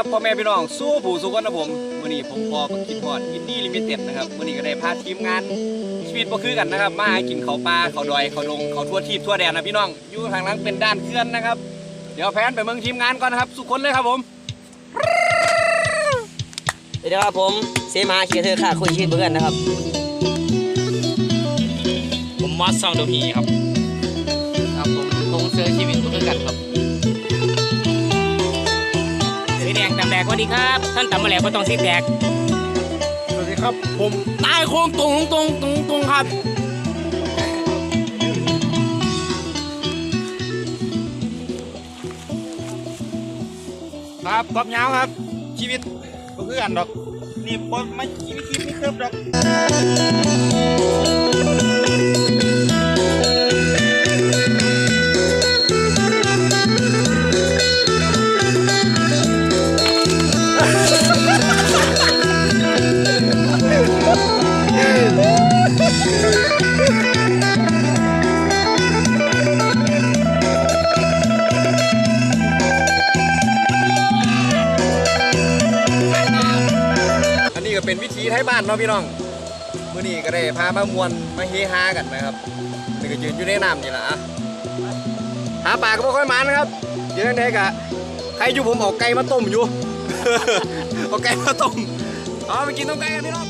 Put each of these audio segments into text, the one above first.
ดีครับพ่อแม่พี่น้องสู้ผู้สู้กันนะผมวันนี้ผมพอกินพอดอินดี้ลิมิเต็ดนะครับวันนี้ก็ได้พาทีมงานชีวิตบ่คือกันนะครับ มาหากินเขาปลาเขาดอยเขาดงเขาทั่วทีบทั่วแดนนะพี่น้องอยู่ทางนั้นเป็นด้านเคลื่อนนะครับ เดี๋ยวแพนไปเมืองทีมงานก่อนนะครับสุขคนเลยครับผมสวัสดีครับผมเสมาเคียร์เธอค่ะคุยชีวิตเพื่อนนะครับ ผมมอสซองโดพีครับ ครับผมคงเจอชีวิตบ่คือกันครับ กสวัสดีครับ ท่านตำมาแหลกก็ต้องสีแตกสวัสดีครับ ผมตายโค้งตรงตรงตรงตรงครับครับกอบยาวครับ ชีวิตก็คือกันดอก นี่บอไม่ชีวิตคลิปนี่เคิบดอก เป็นวิธีไทยบ้านเนาะพี่น้องมื้อนี้ก็ได้พามามวนมาเฮฮากันนะครับนี่ก็ยืนอยู่ในน้ำนี่แหละอะหาปลาก็ไม่ค่อยมานะครับเดี๋ยวนี้กะใครอยู่ผมเอาไก่มาต้มอยู่ เอาไก่มาต้มเอาไปกินต้มไก่กันพี่น้อง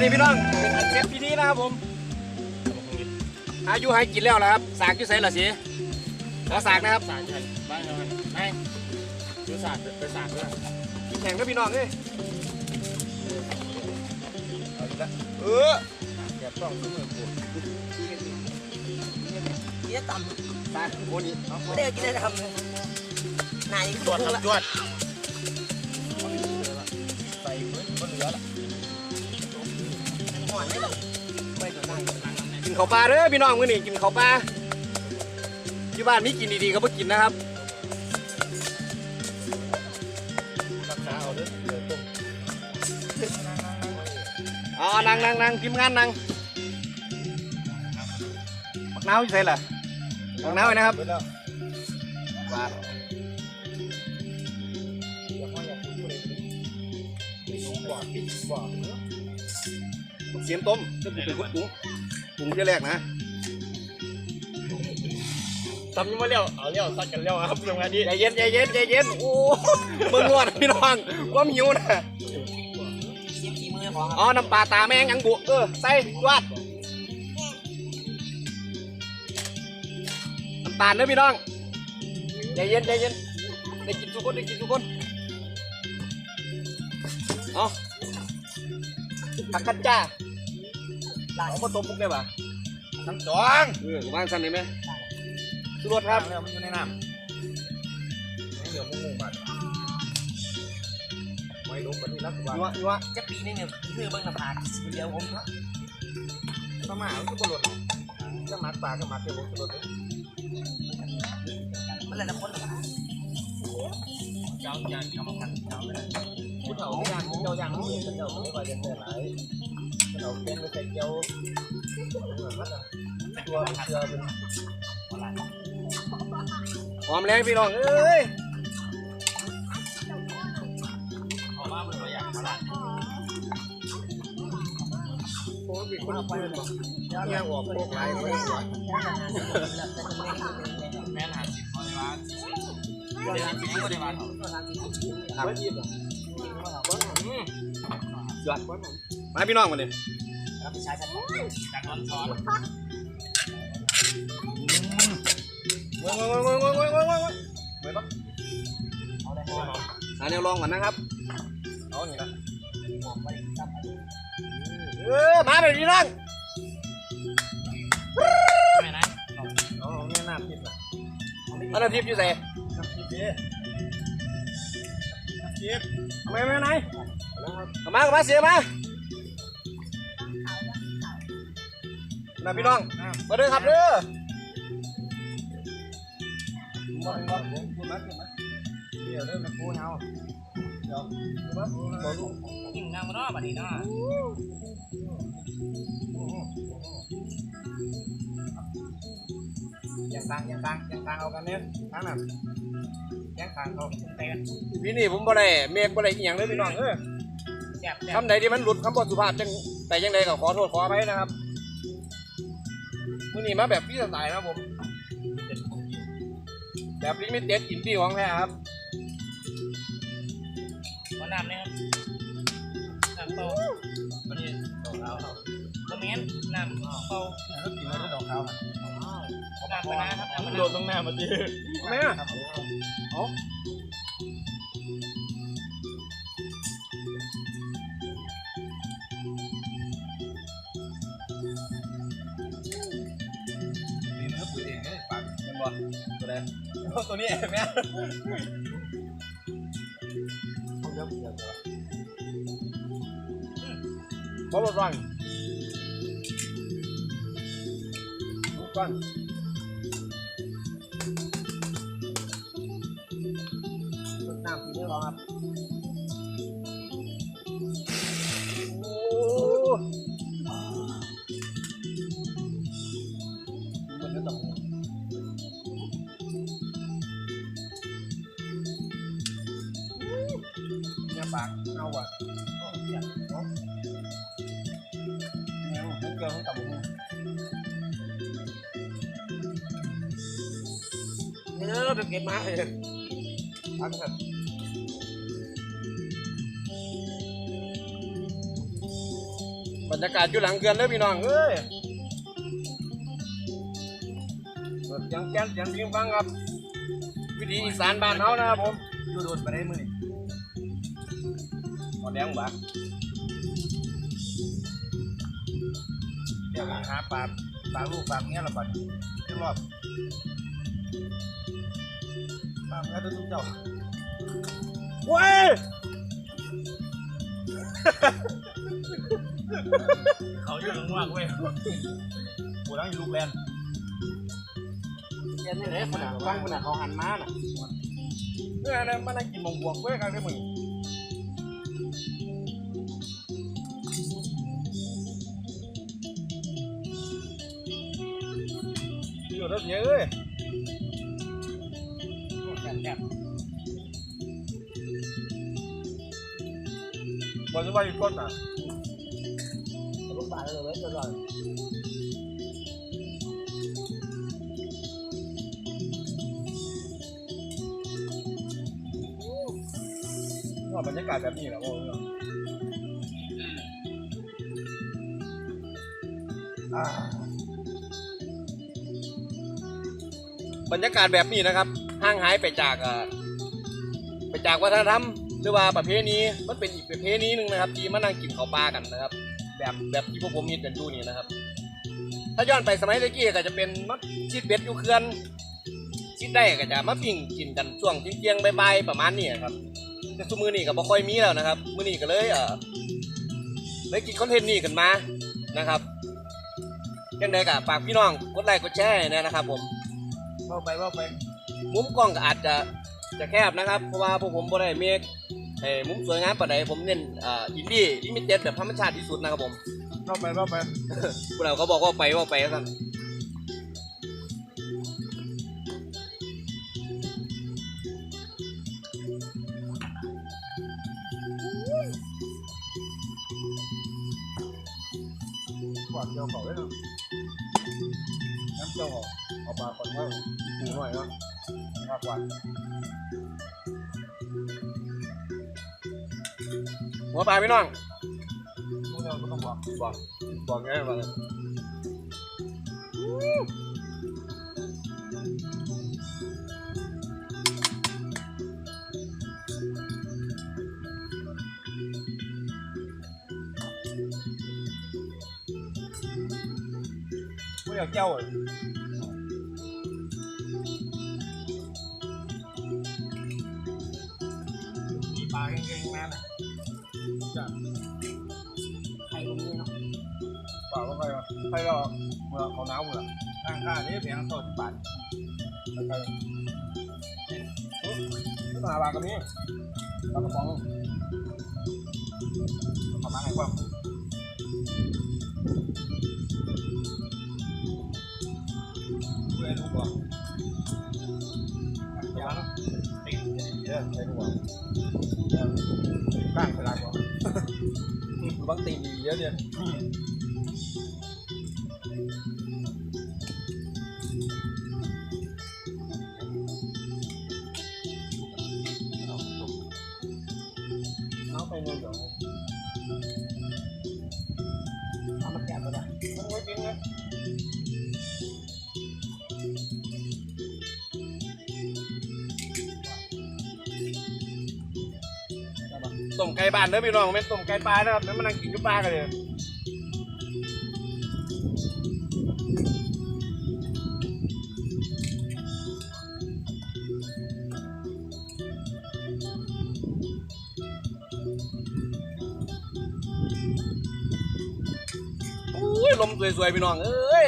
เอาไปดิพี่น้องเป็นอันเสร็จพิธีนะครับผมอายุให้กินแล้วนะครับสากอยู่ใส่ละสิขอสากนะครับสารชันบ้านเราไม่ดูสารไปสารด้วยกินแข่งกับพี่น้องเอ้ยเอาอีกแล้วเออแกบต้องซื้อมือกูกินได้ต่ำสากโอ้นี่เอาไม่ได้กินได้ทำเลยนายจวดพุ่งครัละบจวด กินข้าวปลาเด้อพี่น้องมื้อนี้กินข้าวปลาที่บ้านมีกินดีๆก็บ่กินนะครับรักษาเอาเด้อเดี๋ยวต้มเอาเอานั่งนั่งนั่งทีมงานนั่งปักน้าวอยู่ใส่ล่ะปักน้าวไว้นะครับเบิดแล้วว่าอย่าห้อยอย่าพูดเลยปิดกว่าปิดกว่าเสียมต้มจะเป็นกุ๊ก กุ้งกุ้งเที่ยแรกนะทำยังไม่เลี้ยวเอาเลี้ยวซัดกันเลี้ยวครับยังไงดีใจเย็นใจเย็นใจเย็นโอ้เบิ่งรวดพี่น้องว่าหิวนะชิมฝีมือของครับอ๋อน้ำปลาตาแมงยังบุเออใส่จวดน้ำตาลเด้อพี่น้องใจเย็นใจเย็นได้กินทุกคนได้กินทุกคนเอาผักกัดจ้า เอามาต้มมุกได้ปะทั้งสองเออวางสั้นได้ไหมสุรสครับแล้วมันอยู่ในน้ำเดี๋ยวมึงงงบัดไม่รู้มันนี่รักบัดนัวนัวจะปีนึงเนี่ยคือเบิ่งน้ำผากเดียวผมเนาะประมาณก็บหลุดก็มัดปลาก็มัดเดี๋ยวผมหลุดมันเลยละคนละเจ้าจานกรรมการเจ้าเลยผู้เฒ่าย่างเจ้าย่างมันเป็นเจ้าไม่ว่าจะเป็นไห นเราเป็นไม่ใช่เจ้าตัวเชือเป็นหอมแรงพี่น้องเอ้ยขอมาเป็นตัวอย่างมาละโอ้ยคนไปเลยบอกย่างออกโคกไรไม่สวยแม่นหาสิบคนในร้านเดี๋ยวสิบคนในร้านเขาถามว่ายิ้มยอด มาพี่น้องมาเลยครับชายจากจากร้อนช้อนว้าวว้าวว้าวว้าวว้าวว้าวไปปะเอาได้ครับหาแนวลองก่อนนะครับเอาหนิครับเออมาเลยพี่น้องไม่นะเอยแม่น้ำทิพย์นะเอาน้ำทิพย์อยู่ไหนน้ำทิพย์ทิพย์ทำไมไม่ไหน้อามาเอยมาเสียมา น่ะพี่น้อง มาเด้อครับเด้อมามาคุณมาคุณมาเดี๋ยวเริ่มมาพูดเอาเดี๋ยวมาตัวลูกกินน้ำรอบอันนี้เนาะยังตังยังตังยังตังเอากันเนี่ยทั้งนั้นยังตังเขาเต้นพี่นี่ผมบ่ได้เมฆบ่ได้อีหยังเลยพี่น้องเออแซ่บแซ่บคำใดที่มันหลุดคำบทสุภาพจังแต่ยังใดก็ขอโทษขออภัยนะครับ มื้อนี้มาแบบพี่สไตล์นะครับผมแบบลิมิเต็ดอินดี้ของแท้ครับขอน้ำเนี่ยน้ำเปล่าวันนี้ดอกเขาเขาบะเมียนน้ำเปล่าแล้วกินแล้วดอกเขาน้ำปลาครับน้ำปลาโดนตรงหน้ามาดิแม่นี่เตัวนี้แม่เขาเยอะเยอะเลยบ่บ่ฟังดูก่อนน้ำกินได้หรอครับ เนื้อไปเก็บมาเลยพักครับบรรยากาศอยู่หลังเกือนเลยพี่น้องเอ้ยเปิดเสียงแก้นเสียงพิงฟังครับ วิถีอีสานบ้านเฮานะครับผมอยู่โดนไปได้มือนี่หมดแดงบ้าเดี๋ยวหาปลาปลาลูกปลาเงี้ยละบัดที่รอบ ปลาเงี้ยทุกเจ้าเว้ยเขาอยู่ตรงว่างเว้ยกูนั่งอยู่ลูกแลนเย็นนี่เลยคนน่ะฟังคนน่ะเขาหันมาน่ะเมื่อนั้นมานั่งกินหมงบวกเว้ยกันได้มึงอยู่รถเยอะเอ้ย แซ่บแซ่บบอกจะว่าอยู่ก้นอะลูกปลาเลยเว้ยอร่อยว่าบรรยากาศแบบนี้แหละว่าเรื่องอ่าบรรยากาศแบบนี้นะครับ ห่างหายไปจากไปจากวัฒนธรรมหรือว่าประเพณีมันเป็นอีกประเพณีหนึ่งนะครับ ที่มานั่งกินข้าวปลากันนะครับ แบบแบบที่พวกผมมีกันอยู่นี่นะครับ ถ้าย้อนไปสมัยตะกี้ก็จะเป็นมักชิดเป็ดอยู่เคือนชิดได้ก็จะมาปิ้งกินกันช่วงเที่ยงๆบ่ายๆประมาณนี้ครับแต่ทุกมือนี่ก็บ่ค่อยมีแล้วนะครับ มือนี่ก็เลยเออเลยกินคอนเทนต์นี้กันมานะครับยังไงก็ฝากพี่น้องกดไลค์กดแชร์ให้แน่นะครับผมว่าไปว่าไป มุมกล้องก็อาจจะจะแคบนะครับ เพราะว่าพวกผมบ่ได้เมคเอ่อมุมสวยงามปานใดผมเน้นอ่าอินดี้ลิมิเต็ดแบบธรรมชาติที่สุดนะครับผมว่าไปว่าไปพวกเราก็บอกว่าไปว่าไปกันกวาดเจียวเขาไว้เนาะน้ำเจียวเขาเอาปลาก่อนว่าปูหน่อยเนาะ มากกว่าหัวปลาพี่น้องพวกเราไม่ต้องบอก ปลาว่าไปวะไปเราเมื่อเขาหนาวเมื่อทางข้านี่เพียงโซที่ปานไปไปนี่มาปลากันนี้ปลากระป๋องทำมาให้ความเพื่อนลูกบอกยังติดเยอะใช่ลูกบอกบ้านเป็นไรบอกบางตีดีเยอะเนี่ย ต้มไก่บ้านเด้อพี่น้องไม่นต้มไก่ปลานะครับแล้วมานั่งกินกับปลากันเลยอุ้ยลมสวยๆพี่น้องเอ้ย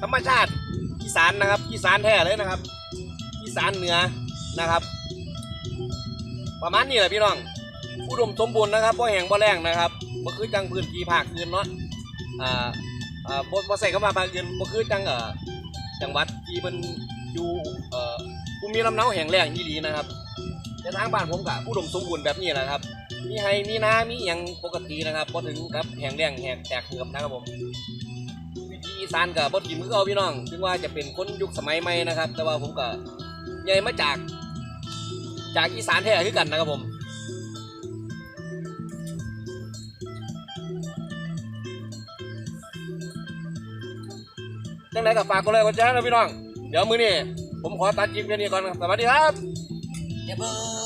ธรรมชาติอีสานนะครับอีสานแท้เลยนะครับอีสานเหนือนะครับ ประมาณนี้แหละพี่น้อง อุดมสมบูรณ์นะครับบ่แห้งบ่แล้งนะครับบ่คือจังพื้นที่ภาคอื่นเนาะอ่าอ่าบ่บ่ใส่เข้ามาภาคอื่นบ่คือจังเอ่อจังหวัดที่มันอยู่เอ่อภูมิลำเนาแห้งแล้งอีหลีนะครับแต่ทางบ้านผมก็อุดมสมบูรณ์แบบนี้แหละครับ มีไฮมีนามีหยังปกตินะครับบ่ถึงกับแห้งแล้งแหกแตกเหือบนะครับผมวิธีอีสานก็บ่ถิ่มคือเอาพี่น้องถึงว่าจะเป็นคนยุคสมัยใหม่นะครับ แต่ว่าผมก็ใหญ่มาจากจากอีสานแท้คือกันนะครับผม จังไหนกับฝากกันเลค์กดแชร์นะพี่น้อง เดี๋ยวมือนี่ผมขอตัดคลิปแค่นี้ก่อนครับสวัสดีครับเดี๋ยวเบิ่ม